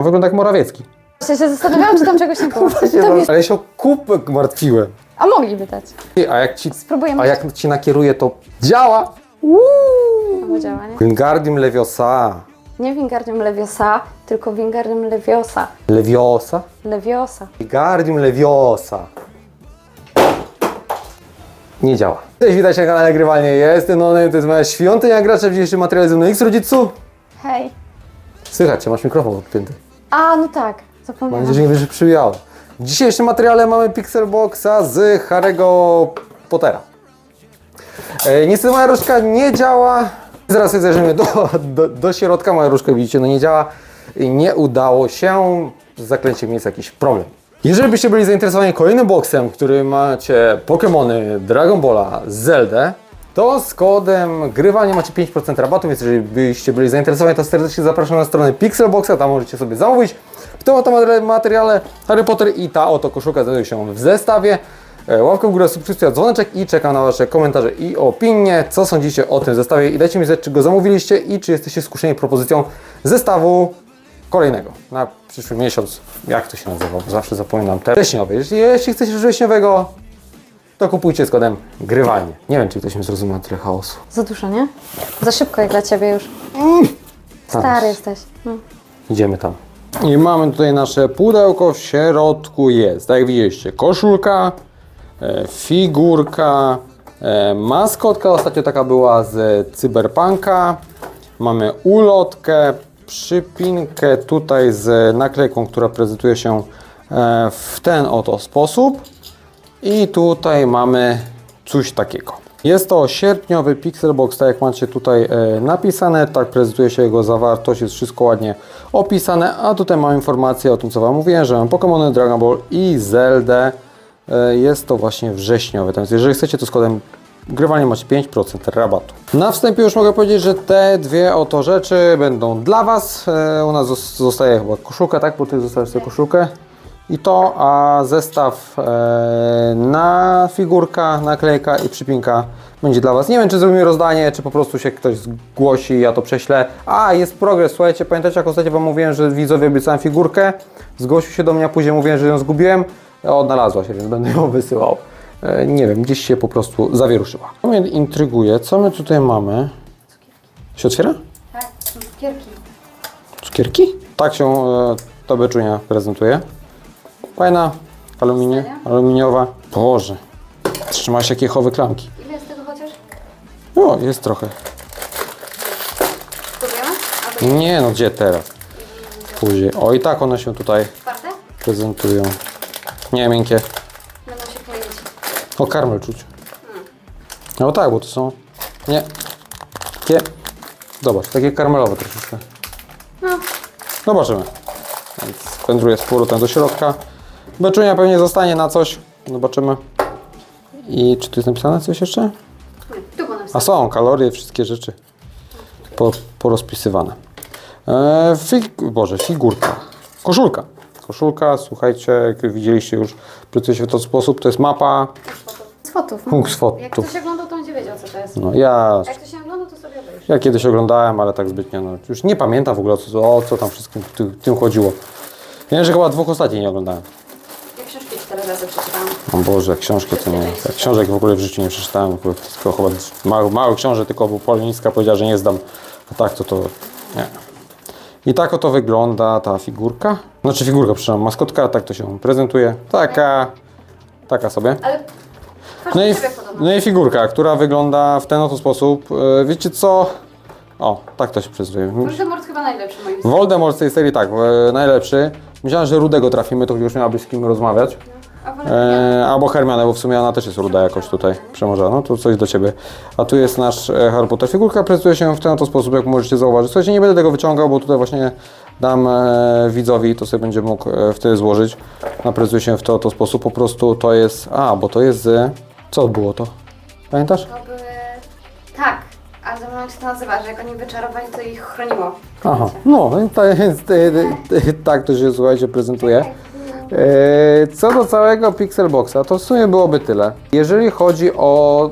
Wygląda jak Morawiecki. Ja się zastanawiałam, czy tam czegoś nie było. Właśnie, To no, wiesz, ale ja się o kubek martwiłem. a mogliby dać. Ty, A jak ci, Spróbujemy. a jak ci nakieruje, to działa. Albo działa, nie? Wingardium Leviosa. Nie Wingardium Leviosa, tylko Wingardium Leviosa. Leviosa? Leviosa. Wingardium Leviosa. Nie działa. Cześć, witajcie na kanale Grywalnie. Ja jestem Nonem, to jest moja świątynia gracza w dzisiejszym materiale ze mną X Rodzicu. Hej. Słychać, cię, masz mikrofon odpięty. A, no tak. Mam nadzieję, że nie będziesz przywijało. W dzisiejszym materiale mamy Pixelboxa z Harry'ego Pottera. E, niestety moja różdżka nie działa. Zaraz sobie zajrzymy do, do, do środka. Moja różdżka, widzicie, no nie działa. Nie udało się. Z zaklęciem jest jakiś problem. Jeżeli byście byli zainteresowani kolejnym boksem, w którym macie Pokémony, Dragon Balla, Zeldę, to z kodem grywanie macie 5% rabatu, więc jeżeli byście byli zainteresowani, to serdecznie zapraszam na stronę Pixelboxa, tam możecie sobie zamówić w tym oto materi- materiale Harry Potter i ta oto koszulka znajduje się w zestawie. E, Łapkę w górę, subskrypcja, dzwoneczek i czekam na Wasze komentarze i opinie. Co sądzicie o tym zestawie i dajcie mi znać, czy go zamówiliście i czy jesteście skuszeni propozycją zestawu kolejnego na przyszły miesiąc. Jak to się nazywa? Zawsze zapominam. Te wrześniowy. Jeśli, jeśli chcecie wrześniowego, to kupujcie z kodem grywalnie. Nie wiem, czy ktoś mi zrozumiał tyle chaosu. Za dużo, nie? Za szybko jak dla ciebie już. Stary jesteś. No. Idziemy tam. I mamy tutaj nasze pudełko. W środku jest, tak jak widzieliście, koszulka, e, figurka, e, maskotka. Ostatnio taka była z Cyberpunka. Mamy ulotkę, przypinkę tutaj z naklejką, która prezentuje się e, w ten oto sposób. I tutaj mamy coś takiego. Jest to sierpniowy Pixelbox, tak jak macie tutaj e, napisane, tak prezentuje się jego zawartość, jest wszystko ładnie opisane, a tutaj mam informację o tym, co Wam mówiłem, że mam Pokémony, Dragon Ball i Zeldę. E, jest to właśnie wrześniowy, więc jeżeli chcecie, to z kodem grywanie macie 5% rabatu. Na wstępie już mogę powiedzieć, że te dwie oto rzeczy będą dla Was. E, u nas zos- zostaje chyba koszulka, tak? Bo Ty zostawiasz sobie koszulkę i to, a zestaw e, na figurka, naklejka i przypinka będzie dla Was. Nie wiem, czy zrobimy rozdanie, czy po prostu się ktoś zgłosi, ja to prześlę. A, jest progres, słuchajcie, pamiętacie jak ostatnio Wam mówiłem, że widzowie obiecałem figurkę, zgłosił się do mnie, a później mówiłem, że ją zgubiłem, odnalazła się, więc będę ją wysyłał. E, nie wiem, gdzieś się po prostu zawieruszyła. To mnie intryguje, co my tutaj mamy? Się otwiera? Tak, cukierki. Cukierki? Tak się e, beczunia prezentuje. Fajna, alumini aluminiowa. Boże, trzyma się jak jechowe klamki. Ile jest tego chociaż? O, jest trochę. Spróbujemy? Albo Nie no, gdzie teraz? Później. O, i tak one się tutaj czwarte? prezentują. Nie, miękkie. Będą się kleić. O, karmel czuć. No tak, bo to są... Nie. Nie. Zobacz, takie karmelowe troszeczkę. No, Zobaczymy. Więc wędruję z powrotem do środka. Beczunia pewnie zostanie na coś. Zobaczymy. I czy tu jest napisane coś jeszcze? tu A napisane. są kalorie, wszystkie rzeczy po, porozpisywane. E, fig, Boże, figurka. Koszulka. Koszulka, słuchajcie, jak widzieliście już, pracuje się w ten sposób. To jest mapa Z fotów. No. punkt z Jak fotów. ktoś oglądał, to będzie wiedział, co to jest. No, ja, Jak ktoś nie oglądał, to sobie obejrzy. ja kiedyś oglądałem, ale tak zbytnio. No, już nie pamiętam w ogóle, o co, o co tam wszystkim w tym, tym chodziło. Wiem, że chyba dwóch ostatnich nie oglądałem. Cztery razy przeczytałam. O Boże, książki to nie. Ja książek w ogóle w życiu nie przeczytałem. Tylko chyba mały, mały książek, tylko bo Polińska powiedziała, że nie zdam. A tak to to nie. I tak oto wygląda ta figurka. Znaczy figurka, przepraszam, maskotka, tak to się prezentuje. Taka, taka sobie. Ale No i, siebie no i figurka, która wygląda w ten oto sposób. E, Wiecie co? O, tak to się prezentuje. Voldemort chyba najlepszy moim zdaniem. Voldemort z tej serii tak, e, najlepszy. Myślałem, że Rudego trafimy, to już miałabyś z kim rozmawiać. E, albo Hermione, bo w sumie ona też jest ruda jakoś tutaj przemożona. No to coś do Ciebie. A tu jest nasz e, Harry Potter. Figurka prezentuje się w ten oto sposób, jak możecie zauważyć. Słuchajcie, nie będę tego wyciągał, bo tutaj właśnie dam e, widzowi, to sobie będzie mógł e, wtedy złożyć. Ona prezentuje się w ten oto sposób. Po prostu to jest... A, bo to jest z... Co było to? Pamiętasz? To były... Tak, a zapomniałam jak się to nazywa, że jak oni wyczarowali, to ich chroniło. Aha, no e, tak to się słuchajcie prezentuje. E, Co do całego Pixelboxa, to w sumie byłoby tyle. Jeżeli chodzi o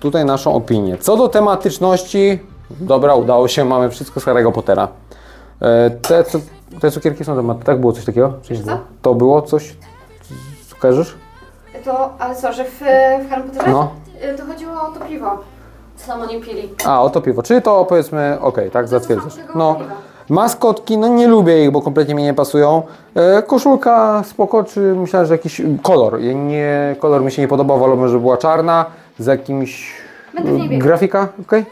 tutaj naszą opinię. Co do tematyczności, dobra, udało się, mamy wszystko z Harry'ego Pottera. E, te, te cukierki są tam, tak było coś takiego? Czy nie Co? było? To było coś? Kojarzysz? To, ale co, że w, w Harry Potterze? No. Y, To chodziło o to piwo. Co tam oni pili? A, oto piwo. Czyli to powiedzmy, okej, tak, zatwierdzasz. No, piwa. Maskotki, no nie lubię ich, bo kompletnie mi nie pasują. E, koszulka spoko, czy myślałem, że jakiś kolor. Nie, kolor mi się nie podobał, wolałbym, żeby była czarna, z jakimś... Będę w niej biegać. Grafika, okej?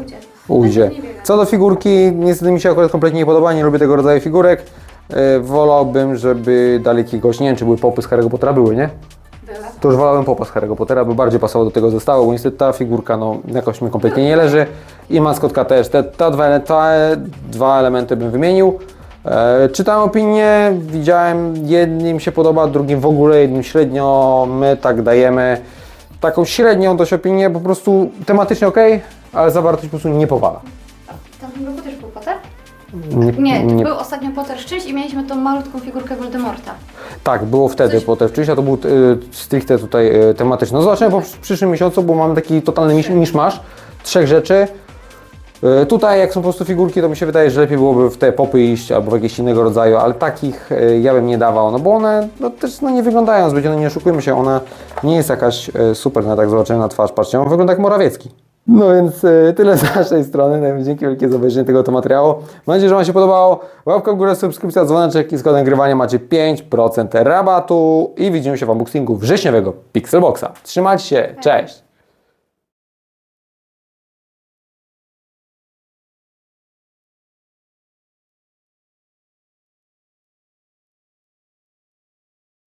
Ujdzie. Ujdzie. Co do figurki, niestety mi się akurat kompletnie nie podoba, nie lubię tego rodzaju figurek. E, wolałbym, żeby dali jakiegoś, nie wiem, czy były popy z Harry'ego Pottera, były, nie? To już wolałem popa z Harry'ego Pottera, by bardziej pasował do tego zestawu, bo niestety ta figurka no, jakoś mi kompletnie nie leży i maskotka też. Te, te, dwa, te dwa elementy bym wymienił. E, czytałem opinie, widziałem, jednym się podoba, drugim w ogóle, jednym średnio. My tak dajemy taką średnią dość opinię, po prostu tematycznie ok, ale zawartość po prostu nie powala. W tamtym roku też był Potter? Nie, Nie, był ostatnio Potter szczęść i mieliśmy tą malutką figurkę Voldemorta. Tak, było wtedy Coś- potem wcześniej, a to był y, stricte tutaj y, tematyczny. No zobaczymy po przy- przyszłym miesiącu, bo mamy taki totalny misz, miszmasz trzech rzeczy. Y, tutaj jak są po prostu figurki, to mi się wydaje, że lepiej byłoby w te popy iść albo w jakieś innego rodzaju, ale takich y, ja bym nie dawał, no bo one no, też no, nie wyglądają zbyt, no nie oszukujmy się, ona nie jest jakaś y, super, no tak zobaczymy na twarz, patrzcie, on wygląda jak Morawiecki. No więc tyle z naszej strony. No, dzięki wielkie za obejrzenie tego to materiału. Mam nadzieję, że Wam się podobało. Łapka w górę, subskrypcja, dzwoneczek i z kodem grywania macie 5% rabatu i widzimy się w unboxingu wrześniowego Pixelboxa. Trzymajcie się, cześć!